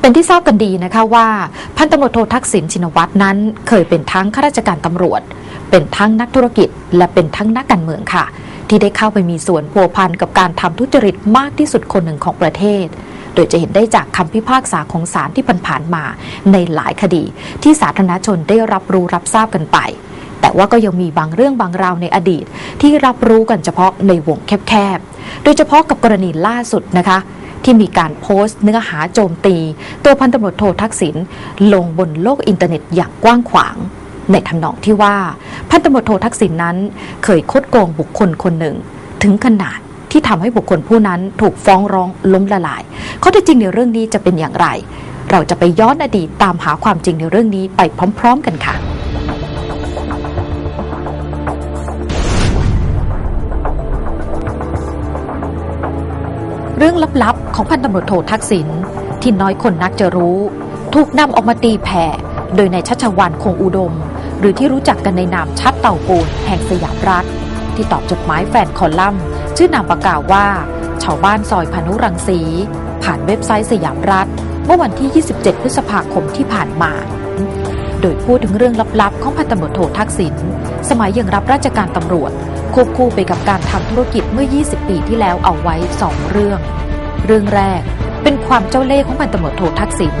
เป็นที่ทราบกันดีนะคะว่า พันตำรวจโททักษิณชินวัตรนั้น เคยเป็นทั้งข้าราชการตำรวจ เป็นทั้งนักธุรกิจ และเป็นทั้งนักการเมืองค่ะ ที่ได้เข้าไปมีส่วนพัวพันกับการทำทุจริตมากที่สุดคนหนึ่งของประเทศ โดยจะเห็นได้จากคำพิพากษาของศาลที่ผ่านๆมาในหลายคดี ที่สาธารณชนได้รับรู้รับทราบกันไป แต่ว่าก็ยังมีบางเรื่องบางราวในอดีต ที่รับรู้กันเฉพาะในวงแคบๆโดยเฉพาะกับกรณีล่าสุดนะคะ ที่มีการโพสต์ เนื้อหาโจมตี ตัวพันตำรวจโททักษิณลงบนโลกอินเทอร์เน็ตอย่างกว้างขวาง ในทำนองที่ว่า พันตำรวจโททักษิณนั้น เคยคดโกงบุคคลคนหนึ่ง ถึงขนาดที่ทำให้บุคคลผู้นั้นถูกฟ้องร้องล้มละลายข้อเท็จจริงในเรื่องนี้จะเป็นอย่างไร เราจะไปย้อนอดีตตามหาความจริงในเรื่องนี้ไปพร้อม ๆ กันค่ะ เรื่องลับๆ ของพันตำรวจโททักษิณที่น้อยคนนักจะรู้ ถูกนำออกมาตีแผ่ โดยในายชัชวานคงอุดม หรือที่รู้จักกันในนามชัดเต่าปูนแห่งสยามรัฐ ที่ตอบจดหมายแฟนคอลัมน์ ชื่อนามปากกาศว่า ชาวบ้านซอยพานุรังสี ผ่านเว็บไซต์สยามรัฐ เมื่อวันที่ 27 พฤษภาคมที่ผ่านมา โดยพูดถึงเรื่องลับๆ ของพันตำรวจโททักษิณสมัยยังรับราชการตำรวจ ควบคู่ไปกับการทำธุรกิจเมื่อ 20 ปีที่แล้วเอาไว้ 2 เรื่อง เรื่องแรกเป็นความเจ้าเล่ห์ของพันตำรวจโททักษิณ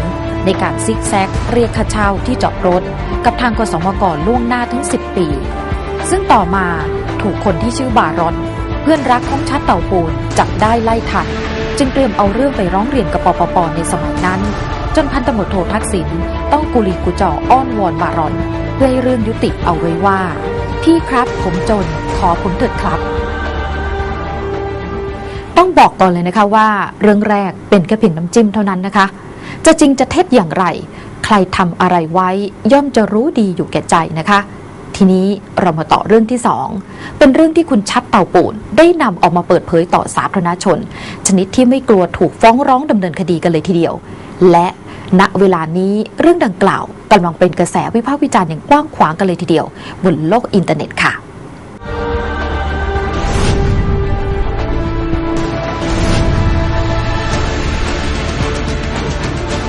ในการซิกแซกเรียกค่าเช่าที่จอดรถ กับทางกสมกล่วงหน้าถึง 10 ปี ซึ่งต่อมาถูกคนที่ชื่อบารอนเพื่อนรักของชัดเต่าปูนจับได้ไล่ทันจึงเตรียมเอาเรื่องไปร้องเรียนกับปปปในสมัยนั้น จนพันตำรวจโททักษิณต้องกุลีกุจออ้อนวอนบารอนเพื่อให้เรื่องยุติเอาไว้ว่า พี่ครับผมจนขอผมเถิดครับ ต้องบอกก่อนเลยนะคะว่า เรื่องแรกเป็นแค่เพียงน้ำจิ้มเท่านั้นนะคะ จะจริงจะเท็จอย่างไร ใครทำอะไรไว้ย่อมจะรู้ดีอยู่แก่ใจนะคะ ทีนี้เรามาต่อเรื่องที่สองเป็นเรื่องที่คุณชัดเต่าปูนได้นำออกมาเปิดเผยต่อสาธารณชน ชนิดที่ไม่กลัวถูกฟ้องร้องดำเนินคดีกันเลยทีเดียว และ ณเวลานี้เรื่องดังกล่าวกำลังเป็นกระแสวิพากษ์วิจารณ์อย่างกว้างขวางกันเลยทีเดียว บนโลกอินเทอร์เน็ตค่ะ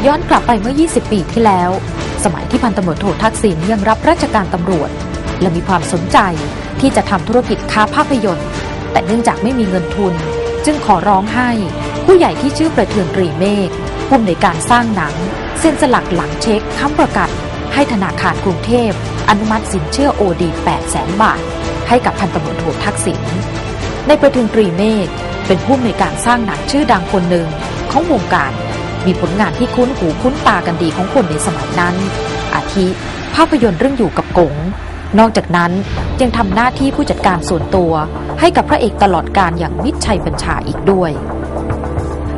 ย้อนกลับไปเมื่อ 20 ปีที่แล้ว สมัยที่พันตำรวจโททักษิณยังรับราชการตำรวจ และมีความสนใจที่จะทำธุรกิจค้าภาพยนตร์ แต่เนื่องจากไม่มีเงินทุน จึงขอร้องให้ผู้ใหญ่ที่ชื่อประเทืองตรีเมฆ ผู้อำนวยการสร้างหนัง เซ็นสลักหลังเช็คค้ำประกันให้ธนาคารกรุงเทพ อนุมัติสินเชื่อโอดี8แสนบาท ให้กับพันตำรวจโททักษิณในประทืองตรีเมฆเป็นผู้อำนวยการสร้างหนังชื่อดังคนหนึ่งของวงการมีผลงานที่คุ้นหูคุ้นตากันดีของคนในสมัยนั้น อาทิ ภาพยนตร์เรื่องอยู่กับกง นอกจากนั้นยังทำหน้าที่ผู้จัดการส่วนตัว ให้กับพระเอกตลอดการอย่างมิตรชัยบัญชาอีกด้วย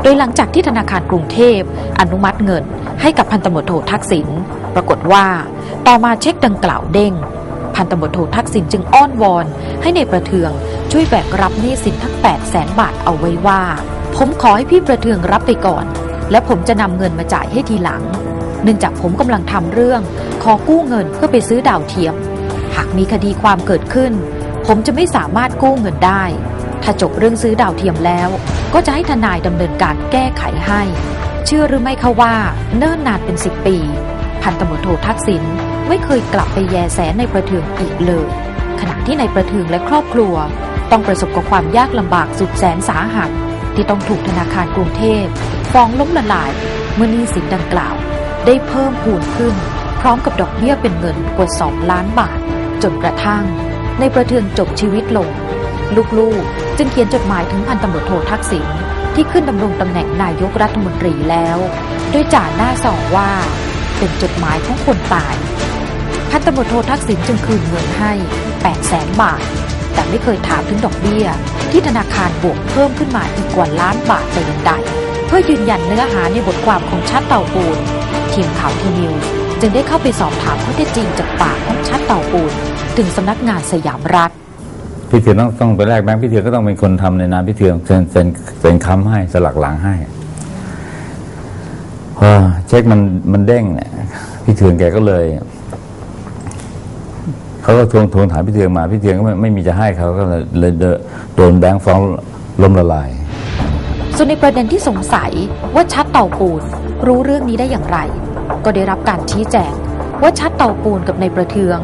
โดยหลังจากที่ธนาคารกรุงเทพ อนุมัติเงินให้กับพันตำรวจโททักษิณปรากฏว่า ต่อมาเช็คดังกล่าวเด้ง พันตำรวจโททักษิณจึงอ้อนวอน ให้ในประเทืองช่วยแบกรับหนี้สินทั้ง8แสนบาทเอาไว้ว่า ผมขอให้พี่ประเทืองรับไปก่อน และผมจะนำเงินมาจ่ายให้ทีหลัง เนื่องจากผมกำลังทำเรื่อง ขอกู้เงินเพื่อไปซื้อดาวเทียม หากมีคดีความเกิดขึ้น ผมจะไม่สามารถกู้เงินได้ ถ้าจบเรื่องซื้อดาวเทียมแล้ว ก็จะให้ทนายดำเนินการแก้ไขให้ เชื่อหรือไม่คะว่าเนิ่นนานเป็นสิบปี พันตำรวจโททักษิณไม่เคยกลับไปแยแสในประเทืองอีกเลย ขณะที่ในประเทืองและครอบครัว ต้องประสบกับความยากลำบากสุดแสนสาหัส ที่ต้องถูกธนาคารกรุงเทพฟ้องล้มละลายเมื่อนี้สินดังกล่าว ได้เพิ่มพูนขึ้น พร้อมกับดอกเบี้ยเป็นเงินกว่า 2 ล้านบาท จนกระทั่ง ในประเทืองจบชีวิตลง ลูกๆ จึงเขียนจดหมายถึงพันตำรวจโททักษิณที่ขึ้นดำรงตำแหน่งนายกรัฐมนตรีแล้วโดยจ่าหน้าสองว่า เป็นจดหมายของคนตาย พันตำรวจโททักษิณจึงคืนเงินให้8แสนบาท แต่ไม่เคยถามถึงดอกเบี้ย ที่ธนาคารบวกเพิ่มขึ้นมาอีกกว่าล้านบาทแต่ย่างใด เพื่อยืนยันเนื้อหาในบทความของชัดเต่าปูนทีมข่าวทีนิว จึงได้เข้าไปสอบถามข้อเท็จจริงจากปากของชัดเต่าปูน ถึงสำนักงานสยามรัฐพี่เถืองต้องต้องไปแลกแบงค์พี่เถืองก็ต้องเป็นคนทำในนามพี่เถืองเซ็นเซ็นเซ็นค้ำให้สลักหลังให้พอเช็คมันมันเด้งเนี่ยพี่เถืองแกก็เลยเขาก็ทวงทวงถามพี่เถืองมาพี่เถืองก็ไม่ไม่มีจะให้เขาก็เลยเลยเดนโดนแบงค์ฟ้องล้มละลายส่วนในประเด็นที่สงสัยว่าชัดเต่าปูนรู้เรื่องนี้ได้อย่างไร ก็ได้รับการชี้แจงว่าชัดเตาปูนกับในายประเทือง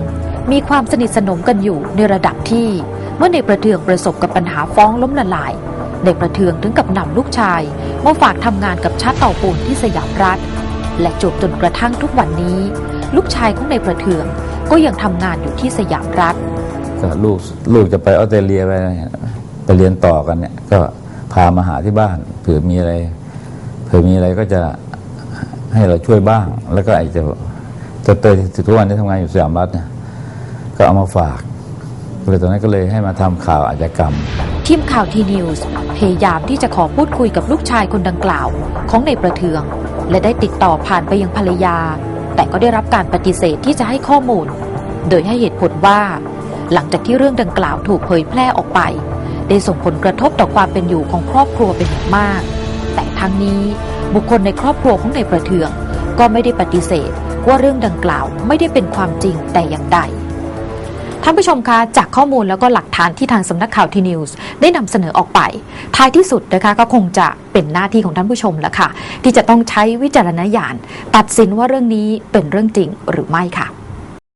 มีความสนิทสนมกันอยู่ในระดับที่ เมื่อในประเทืองประสบกับปัญหาฟ้องล้มละลายในประเทืองถึงกับนำลูกชายมาฝากทำงานกับชัดเต่าปูนที่สยามรัฐ และจบจนกระทั่งทุกวันนี้ ลูกชายของในประเทืองก็ยังทำงานอยู่ที่สยามรัฐก็ลูกลูกจะไปออสเตรเลียไปไปเรียนต่อกันเนี่ยก็พามาหาที่บ้านเผื่อมีอะไรเผื่อมีอะไรก็จะให้เราช่วยบ้าง แล้วก็ไอ้จะจะเตยทุกวันที่ทำงานอยู่สยามรัฐเนี่ย ก็เอามาฝากเลยตอนนั้นก็เลยให้มาทำข่าวอาชญากรรม ทีมข่าวทีนิวส์พยายามที่จะขอพูดคุยกับลูกชายคนดังกล่าว ของในประเทือง และได้ติดต่อผ่านไปยังภรรยา แต่ก็ได้รับการปฏิเสธที่จะให้ข้อมูล โดยให้เหตุผลว่า หลังจากที่เรื่องดังกล่าวถูกเผยแพร่ออกไป ได้ส่งผลกระทบต่อความเป็นอยู่ของครอบครัวเป็นอย่างมาก แต่ทั้งนี้บุคคลในครอบครัวของในประเทือง ก็ไม่ได้ปฏิเสธว่าเรื่องดังกล่าวไม่ได้เป็นความจริงแต่อย่างใด ท่านผู้ชมคะจากข้อมูลแล้วก็หลักฐานที่ทางสำนักข่าวทีนิวส์ได้นำเสนอออกไป ท้ายที่สุดนะคะก็คงจะเป็นหน้าที่ของท่านผู้ชมแล้วค่ะ ที่จะต้องใช้วิจารณญาณตัดสินว่าเรื่องนี้เป็นเรื่องจริงหรือไม่ค่ะ